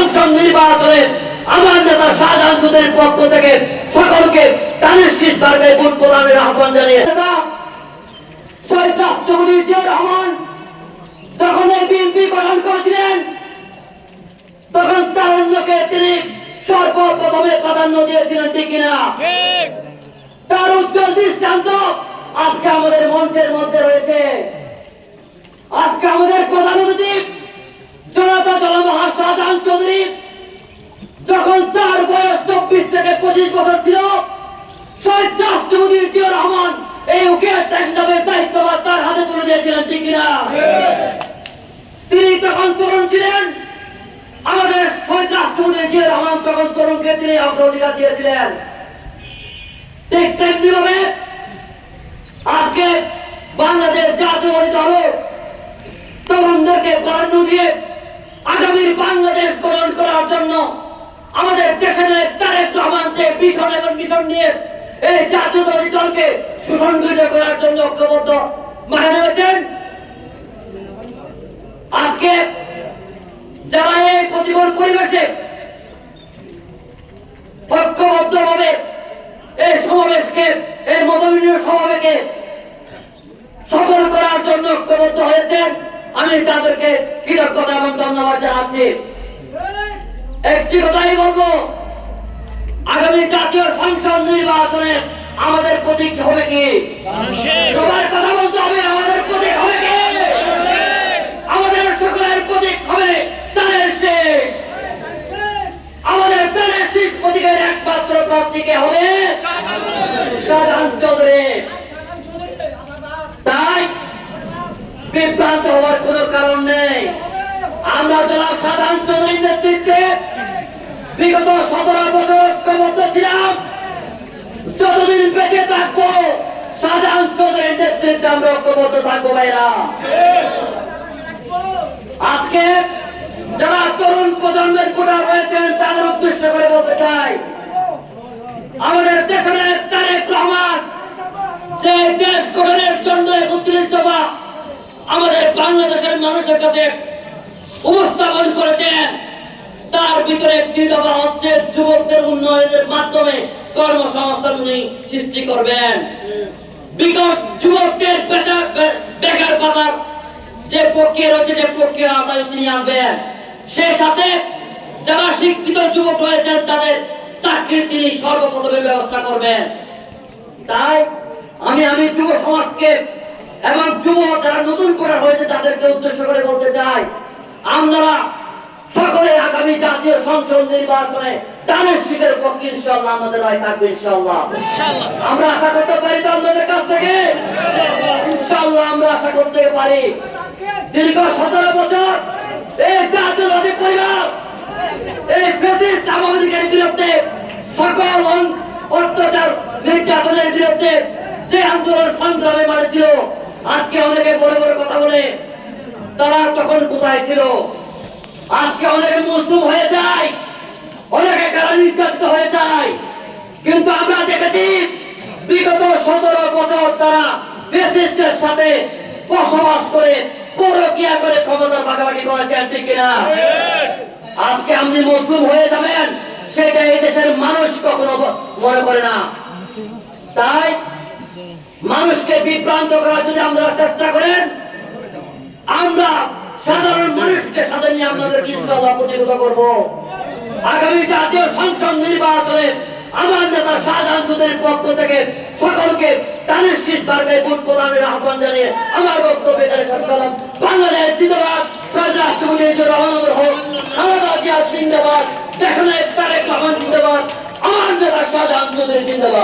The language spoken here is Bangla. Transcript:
সংসদ নির্বাচনে আমার নেতা শাহজাহান চৌধুরীর পক্ষ থেকে সকলকে তানের শীত বার্গায় ভোট প্রদানের আহ্বান জানিয়ে শহীদ রাষ্ট্রপতি জিয়া রহমান যখন এই বিএনপি গঠন করেছিলেন তখন তারুণ্যকে তিনি সর্বপ্রথমে প্রাধান্য দিয়েছিলেন ঠিক কিনা? তার উজ্জ্বল দৃষ্টান্ত আজকে আমাদের মঞ্চের মধ্যে রয়েছে। আজকে আমাদের প্রধান অতিথি জনতা দল মহাশাহজাহান চৌধুরী, যখন তার বয়স চব্বিশ থেকে পঁচিশ বছর ছিল, শহীদ রহমান এই উকে ট্যান্ডামের দায়িত্ববাদ তার হাতে তুলে দিয়েছিলেন, ঠিক কিনা? তিনি তখন তরুণ ছিলেন। আমাদের শহীদ রাষ্ট্রপতি জিয়া রহমান তখন তরুণকে তিনি অগ্রাধিকার দিয়েছিলেন। ঠিক তেমনি ভাবে আজকে বাংলাদেশ জাতীয়বাদী দল তরুণদেরকে প্রাধান্য দিয়ে আগামীর বাংলাদেশ গ্রহণ করার জন্য আমাদের দেশের তারেক রহমান যে ভীষণ এবং মিশন নিয়ে এই জাতীয় দলের দলকে সুসংগঠিত করার জন্য ঐক্যবদ্ধ। মাঠে নেমেছেন? আজকে যারা এই প্রতিকূল পরিবেশে ঐক্যবদ্ধ ভাবে এই সমাবেশকে, এই মতবিনিময় সমাবেশকে সফল করার জন্য ঐক্যবদ্ধ হয়েছেন আমি তাদেরকে কৃতজ্ঞতা এবং ধন্যবাদ জানাচ্ছি। একটি কথাই বলব আগামী জাতীয় সংসদ নির্বাচনে আমাদের প্রতীক হবে কি? সবার কথা বলতে হবে আমাদের প্রতীক হবে কি? আমাদের সকলের প্রতীক হবে তাদের শেষ। আমাদের তাদের শেষ প্রতীকের একমাত্র প্রার্থীকে হবে? শাহজাহান চৌধুরী তাই বিভ্রান্ত হওয়ার কোনো কারণ নেই। আমরা যারা সাধারণ নেতৃত্বে বিগত সতেরো বছর ঐক্যবদ্ধ ছিলাম, যতদিন বেঁচে থাকব, সাধারণ চৌধুরীর নেতৃত্বে আমরা ঐক্যবদ্ধ থাকব ভাইরা। আজকে যারা তরুণ প্রজন্মের ভোটার রয়েছেন, তাদের উদ্দেশ্য করে বলতে চাই, আমাদের দেশের তারেক রহমান যে দেশ গঠনের জন্য একত্রিত বা আমাদের বাংলাদেশের মানুষের কাছে উপস্থাপন করেছেন তার ভিতরে একটি দফা হচ্ছে যুবকদের উন্নয়নের মাধ্যমে কর্মসংস্থান উনি সৃষ্টি করবেন। বিগত যুবকদের বেকার বাজার যে প্রক্রিয়া রয়েছে, যে প্রক্রিয়া আপনারা তিনি আনবেন। সে সাথে যারা শিক্ষিত যুবক রয়েছেন, তাদের চাকরির তিনি সর্বপ্রথমে ব্যবস্থা করবেন। তাই আমি আমি যুব সমাজকে এবং যুব যারা নতুন করে হয়েছে তাদেরকে উদ্দেশ্য করে বলতে চাই আমরা সকলে আগামী জাতীয় সংসদ নির্বাচনে শীতের পক্ষে ইনশাল্লাহ আমাদের রায় থাকবে ইনশাল্লাহ আমরা আশা করতে পারি তো আপনাদের কাছ থেকে? ইনশাল্লাহ আমরা আশা করতে পারি। দীর্ঘ সতেরো বছর এই জাতীয়বাদী পরিবার এই সামাজিকের বিরুদ্ধে সকল অত্যাচার নির্যাতনের বিরুদ্ধে যে আন্দোলন সংগ্রামে মারেছিল আজকে অনেকে বড় বড় কথা বলে, তারা তখন কোথায় ছিল? আজকে অনেকে মুসলিম হয়ে যায়, অনেকে কারা নির্যাতিত হয়ে যায়। কিন্তু আমরা দেখেছি, বিগত সতেরো বছর তারা ব্রিটিশদের সাথে বসবাস করে, পরকিয়া করে ক্ষমতা ভাগাভাগি করেছেন, ঠিক কিনা? আজকে আপনি মজলুম হয়ে যাবেন, সেটা এই দেশের মানুষ কখনো মনে করে না। তাই মানুষকে বিভ্রান্ত করার যদি আপনারা চেষ্টা করেন, আমরা সাধারণ মানুষকে সাথে নিয়ে আপনাদের ইনশাআল্লাহ প্রতিহত করব। আগামী জাতীয় সংসদ নির্বাচনে আমার নেতা শাহজাহান চৌধুরীর পক্ষ থেকে সকলকে তাদের শীত বার্গায় ভোট প্রদানের আহ্বান জানিয়ে আমার বক্তব্য এখানে শেষ করলাম। বাংলাদেশ জিন্দাবাদ রাষ্ট্রপতি রহমান হোক। খালেদা জিয়া জিন্দাবাদ দেশের তারেক রহমান জিন্দাবাদ। আমার নেতা শাহজাহান চৌধুরী জিন্দাবাদ।